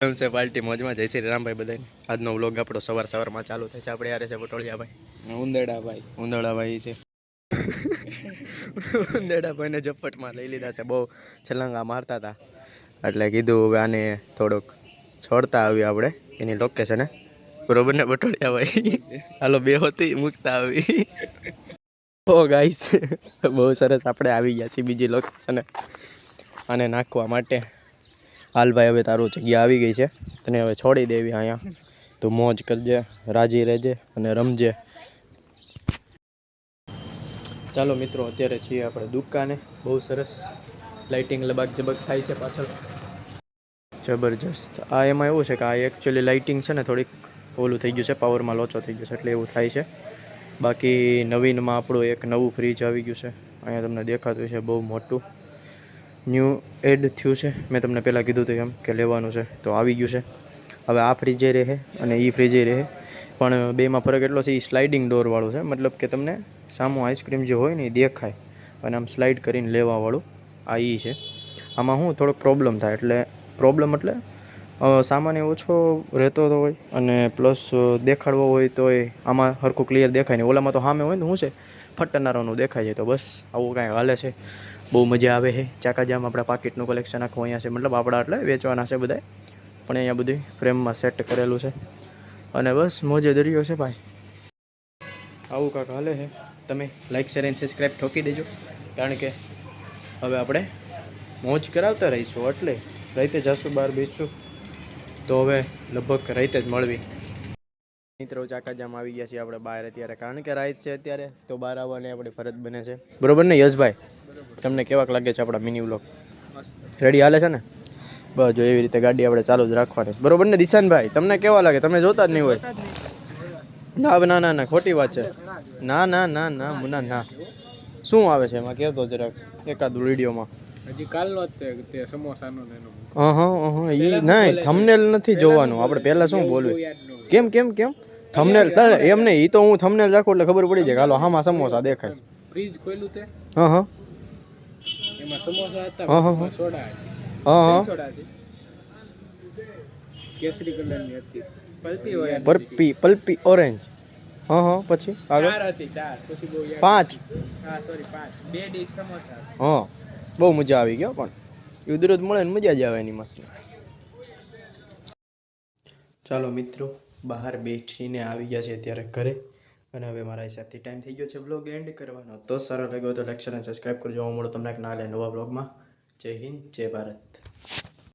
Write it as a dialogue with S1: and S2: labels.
S1: એમ છે પાર્ટી મોજમાં જય શ્રી રામભાઈ બધાને આજનો વ્લોગ આપણો સવાર સવારમાં ચાલુ થાય છે. આપણે યારે છે પટોળિયાભાઈ.
S2: ઉંદરડા ભાઈ
S1: ઉંદરડાભાઈ છે. ઉંદરડાભાઈને ઝપટમાં લઈ લીધા છે. બહુ છલંગા મારતા હતા. એટલે કીધું હવે આને થોડુંક છોડતા આવી આપણે. એની લોકેશન બરોબર ને પટોળિયાભાઈ? હાલો બે હોતી મૂકતા આવી. ઓ ગાઈસ બહુ સરસ આપણે આવી ગયા છીએ બીજી લોકેશને આને નાખવા માટે. હાલ ભાઈ હવે તારું જગ્યા આવી ગઈ છે. તને હવે છોડી દેવી અહીંયા. તું મોજ કરજે, રાજી રહેજે અને રમજે. ચાલો મિત્રો, અત્યારે છીએ આપણે દુકાને. બહુ સરસ લાઇટિંગ લબાક જબક થાય છે પાછળ. જબરજસ્ત. આ એમાં એવું છે કે આ એકચ્યુઅલી લાઇટિંગ છે ને થોડીક ઓલું થઈ ગયું છે પાવરમાં લોચો થઈ ગયો છે, એટલે એવું થાય છે. બાકી નવીનમાં આપણું એક નવું ફ્રીજ આવી ગયું છે. અહીંયા તમને દેખાતું છે બહુ મોટું. ન્યૂ એડ થયું છે. મેં તમને પહેલાં કીધું હતું એમ કે લેવાનું છે. તો આવી ગયું છે. હવે આ ફ્રિજે રહે અને એ ફ્રિજે રહે. પણ બેમાં ફરક એટલો છે એ સ્લાઇડિંગ ડોરવાળું છે. મતલબ કે તમને સામું આઈસ્ક્રીમ જે હોય ને એ દેખાય. અને આમ સ્લાઇડ કરીને લેવાવાળું આ એ છે. આમાં શું થોડોક પ્રોબ્લેમ થાય. એટલે પ્રોબ્લેમ એટલે સામાન્ય ઓછો રહેતો તો હોય અને પ્લસ દેખાડવો હોય તોય આમાં સરખું ક્લિયર દેખાય નહીં. ઓલામાં તો સામે હોય ને શું છે ફટનારાનું દેખાય છે તો બસ આવું કાંઈ હાલે છે. બહુ મજા આવે છે. ચાકાજામ આપણા પાકીટનું કલેક્શન આખું અહીંયા છે. મતલબ આપણા એટલે વેચવાના છે બધાય. પણ અહીંયા બધી ફ્રેમમાં સેટ કરેલું છે. અને બસ મોજે દરિયો છે ભાઈ. આવું કાંક હાલે છે. તમે લાઈક શેર એન્ડ સબસ્ક્રાઈબ ઠોકી દેજો. કારણ કે હવે આપણે મોજ કરાવતા રહીશું. એટલે રાતે જાશું, બહાર બેસશું. તો હવે લગભગ રાતે જ મળવી. મિત્રો ચાકાજામ આવી ગયા છીએ આપણે બહાર અત્યારે. કારણ કે રાઈત છે અત્યારે તો બહાર આવવાની આપણી ફરજ બને છે. બરોબર ને યશભાઈ? તમને કેવાક લાગે છે આપણા મિની વ્લોગ રેડી હાલે છે ને? બસ જો એવી રીતે ગાડી આપણે ચાલુ જ રાખવાની છે. બરોબર ને દિશાનભાઈ? તમને કેવા લાગે? તમે જોતા જ નહીં હોય? ના ના ના ના ખોટી વાત છે. ના ના ના ના મુના ના. શું આવે છે એમાં? કહેતો જરાક એકાદ વિડીયોમાં.
S2: હજી કાલનો જ તે તે સમોસાનો ને એનો
S1: હા હા ઈ નહીં થંબનેલ નથી જોવાનું. આપણે પહેલા શું બોલવું? કેમ કેમ કેમ? થંબનેલ એમ નહીં ઈ તો હું થંબનેલ રાખું એટલે ખબર પડી જાય કે હાલો હામાં સમોસા દેખાય.
S2: ફ્રીજ ખોલ્યું તે?
S1: હા હા.
S2: એમાં સમોસા હતા
S1: હા, હા,
S2: સોડા
S1: હા હા.
S2: સોડા હતી? કેસરી કલરની હતી. પલટી હોય એમ
S1: પલ્પી પલ્પી ઓરેન્જ હા હા પછી આગળ?
S2: ચાર હતી ચાર. પછી બહુ
S1: પાંચ.
S2: હા સોરી પાંચ. બે ડીશ સમોસા
S1: હા બહુ મજા આવી ગયો પણ. યુદ્ધ મળે ને મજા જ આવે એની મસ્ત. ચાલો મિત્રો બહાર બેઠીને આવી ગયા છે અત્યારે ઘરે. અને હવે મારા હિસાબથી ટાઈમ થઈ ગયો છે બ્લોગ એન્ડ કરવાનો. તો સારો લાગ્યો તો અને સબસ્ક્રાઈબ કરજો. હું મળું તમને એક નાલે નવા બ્લોગમાં જય હિન્દ, જય ભારત.